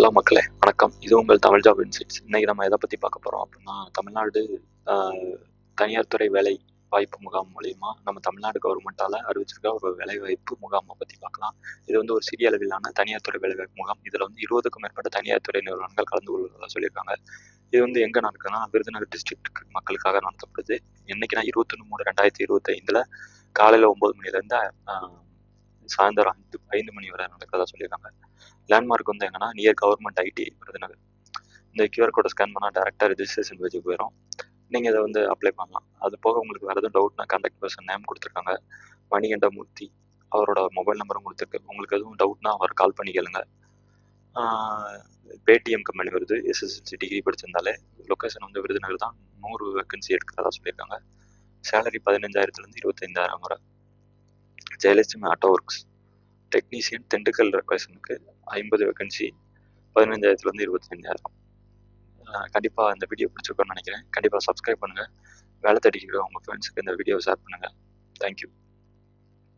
Hello மக்களே வணக்கம். இது உங்கள் தமிழ் ஜாப் இன்சைட்ஸ். இன்னைக்கு நம்ம எதை பற்றி பார்க்க போகிறோம் அப்படின்னா தமிழ்நாடு தனியார் துறை வேலை வாய்ப்பு முகாம் மூலயமா நம்ம தமிழ்நாடு கவர்மெண்ட்டால் அறிவிச்சிருக்க ஒரு வேலை வாய்ப்பு முகாமை பற்றி பார்க்கலாம். இது வந்து ஒரு சிறிய அளவிலான தனியார் துறை வேலை வாய்ப்பு முகாம். இதில் வந்து இருபதுக்கும் மேற்பட்ட தனியார் துறை நிறுவனங்கள் கலந்து கொள்வதாக சொல்லியிருக்காங்க. இது வந்து எங்கே நடக்குதுன்னா விருதுநகர் டிஸ்ட்ரிக்ட் மக்களுக்காக நடத்தப்படுது. என்னைக்குன்னா இருபத்தொன்று மூணு ரெண்டாயிரத்தி இருபத்தைந்தில் காலையில் ஒம்பது மணிலேருந்து சாயந்தரம் ஐந்து ஐந்து மணி வரை நடக்கிறதா சொல்லியிருக்காங்க. லேண்ட்மார்க் வந்து எங்கன்னா நியர் கவர்மெண்ட் ஐடி விருதுநகர். இந்த கியூஆர் கோடை ஸ்கேன் பண்ணால் டேரெக்டாக ரிஜிஸ்ட்ரேஷன் பேஜுக்கு போயிடும் நீங்கள் இதை வந்து அப்ளை பண்ணலாம். அது போக உங்களுக்கு வேறு எதுவும் டவுட்னா கண்டக்ட் பர்சன் நேம் கொடுத்துருக்காங்க. மணிகண்டமூர்த்தி அவரோட மொபைல் நம்பரும் கொடுத்துருக்கு. உங்களுக்கு எதுவும் டவுட்னா அவர் கால் பண்ணி கேளுங்க. பேடிஎம் கம்பெனி வருது. எஸ்எஸ்எல்சி டிகிரி படிச்சிருந்தாலே லொக்கேஷன் வந்து விருதுநகர் தான். நூறு வேக்கன்சி எடுக்கிறதா சொல்லியிருக்காங்க. சேலரி பதினஞ்சாயிரத்துலேருந்து இருபத்தைந்தாயிரம் வரை. Jayalakshmi auto works technician Dindigul லொக்கேஷனுக்கு ஐம்பது வேகன்சி பதினஞ்சாயிரத்துலேருந்து இருபத்தஞ்சாயிரம் கண்டிப்பாக இந்த வீடியோ பிடிச்சிருக்கோன்னு நினைக்கிறேன். கண்டிப்பாக சப்ஸ்கிரைப் பண்ணுங்கள் வேலை தேடிக்கிற உங்கள் ஃப்ரெண்ட்ஸுக்கு இந்த வீடியோ ஷேர் பண்ணுங்கள் தேங்க்யூ